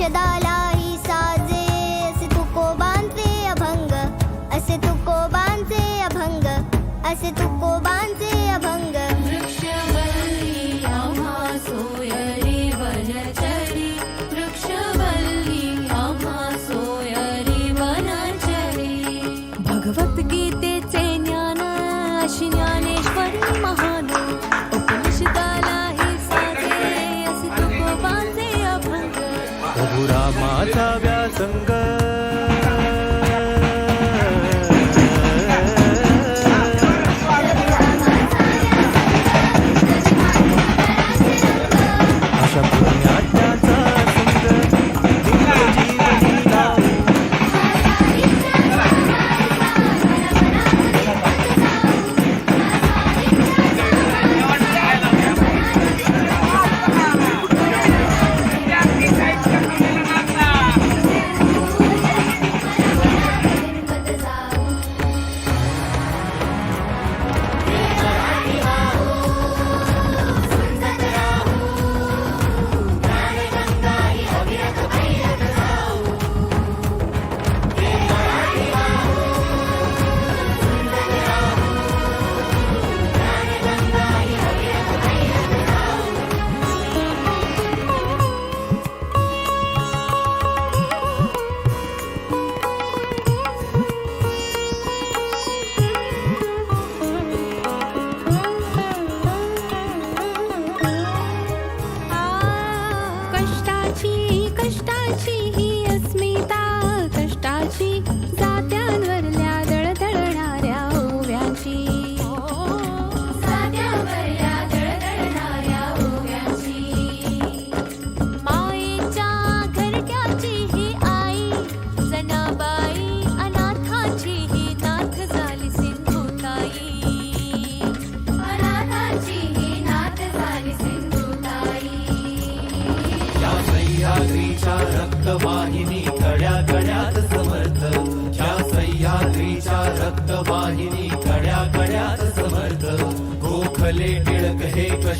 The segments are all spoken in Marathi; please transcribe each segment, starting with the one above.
siadala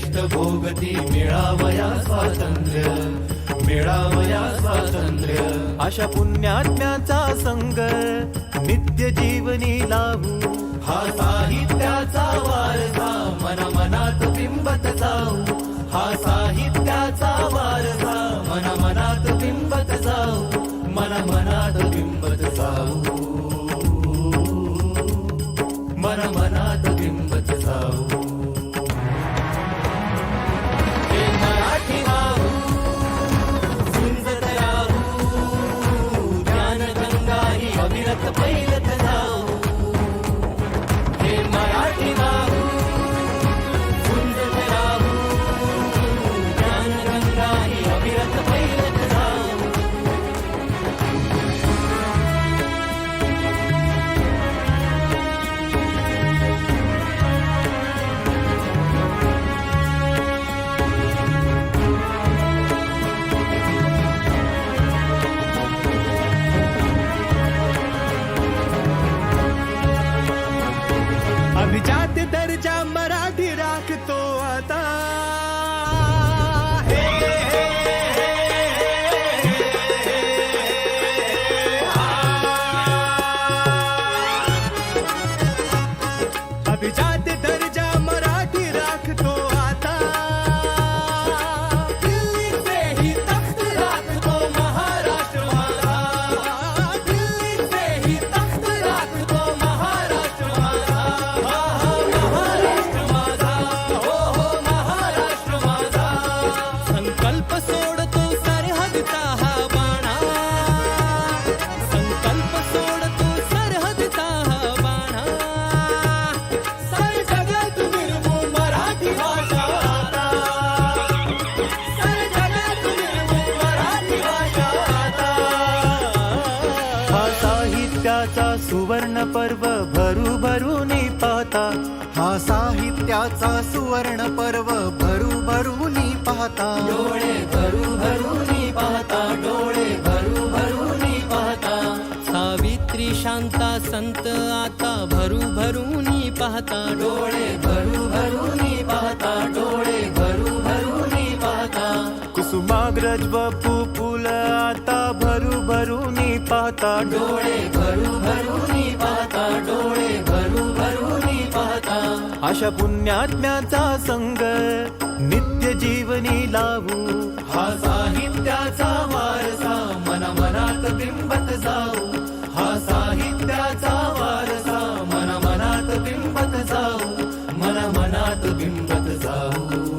कष्ट भोगती मिळावया स्वातंत्र्य मिळावया स्वातंत्र्य. अशा पुण्यात्म्याचा संग नित्य जीवनी लागू हा साहित्याचा वारसा मन मनात बिंबत जाऊ. हा साहित्याचा वारसा मन मनात पाहता. डोळे भरू भरून पाहता डोळे भरू भरूनी पाहता. सावित्री शांता संत आता भरू भरून पाहता. डोळे भरू भरून पाहता डोळे भरू भरून पाहता. कुसुमाग्रज बापू फुल आता भरू भरून पाहता. डोळे भरू भरून पाहता डोळे भरू भरून पाहता. अशा पुण्यात्म्याचा संग नित्य जीवनी लावू. हा साहित्याचा वारसा मन मनात बिंबत जाऊ. हा साहित्याचा वारसा मन मनात बिंबत जाऊ. मन मनात बिंबत जाऊ.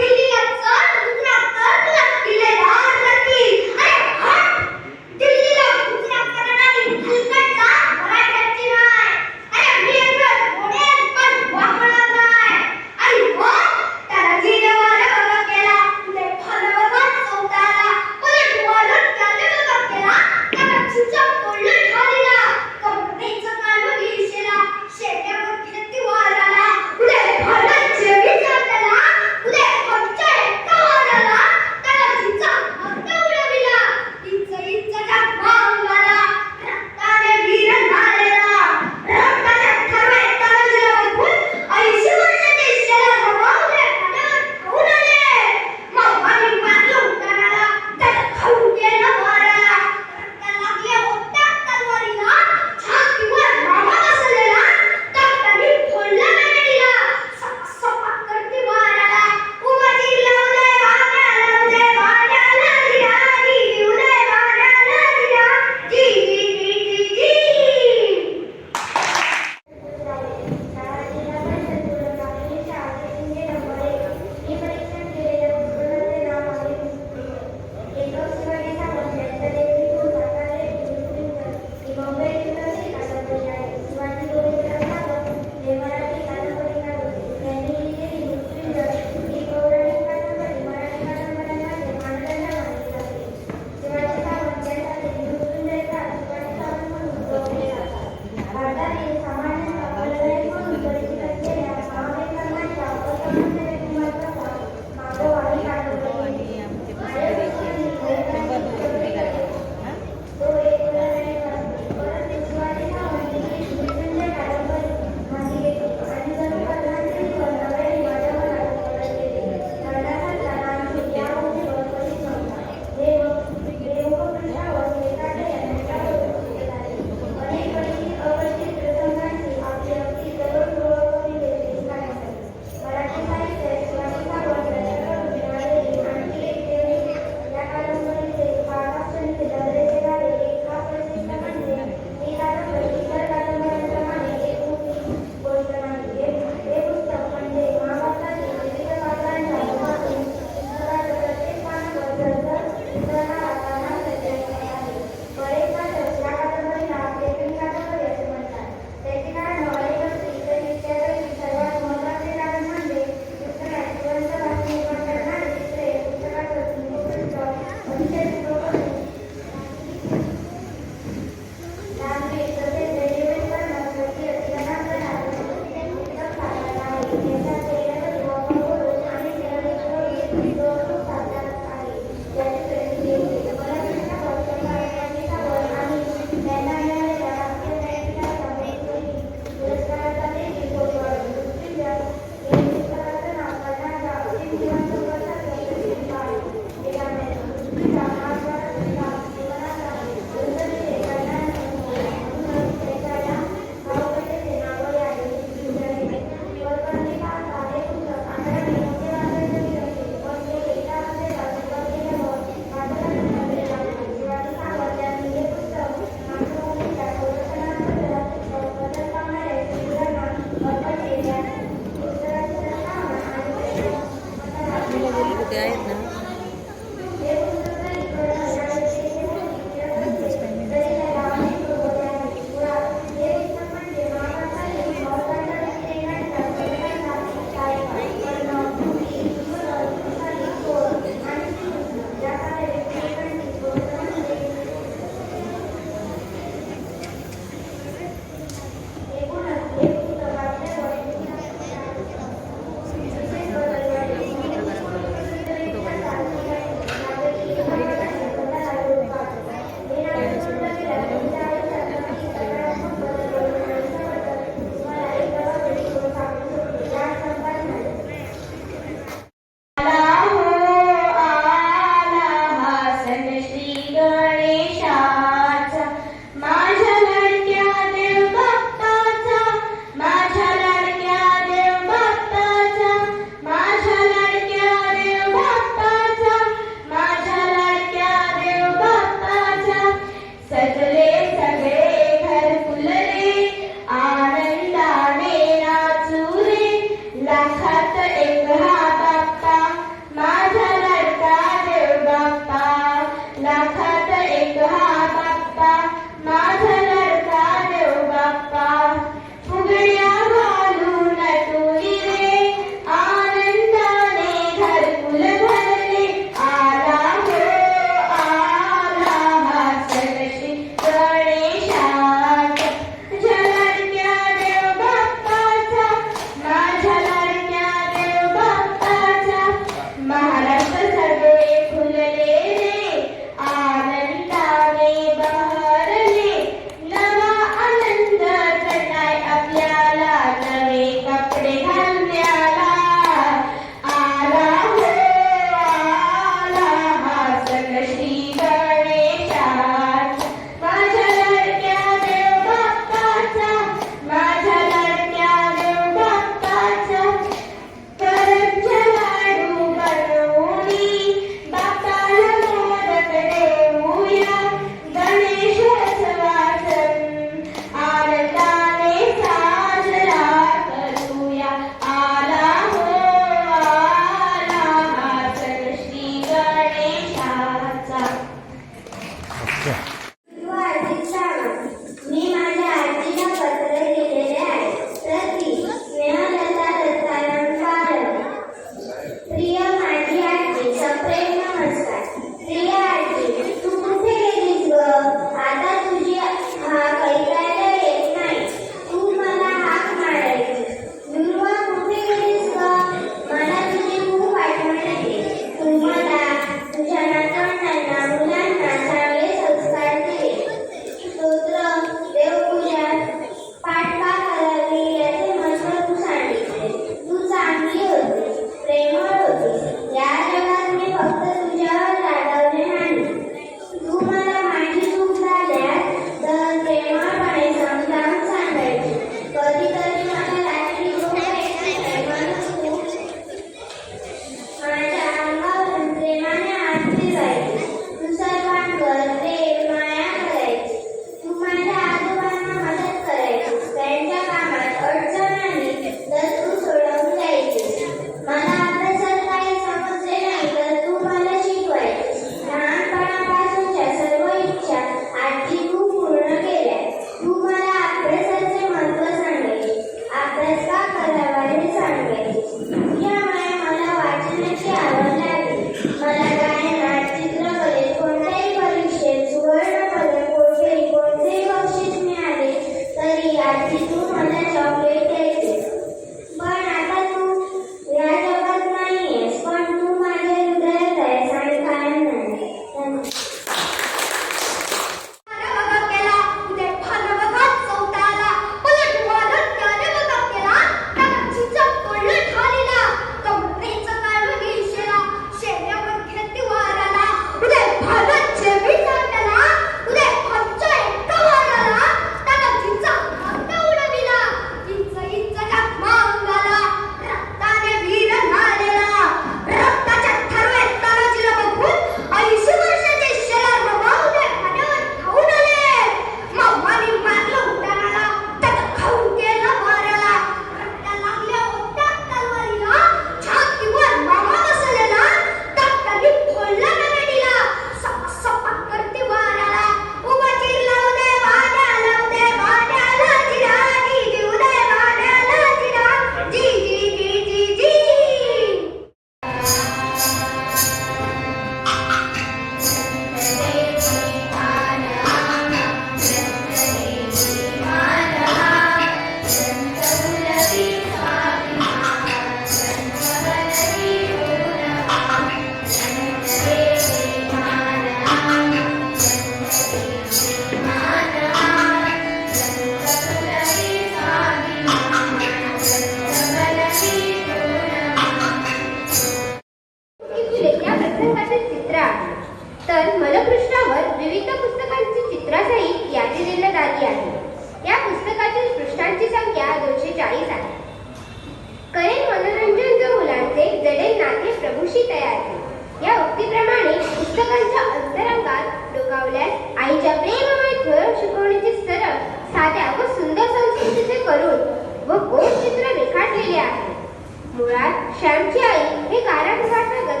श्यामची आई. हे कारागृहाचा गदा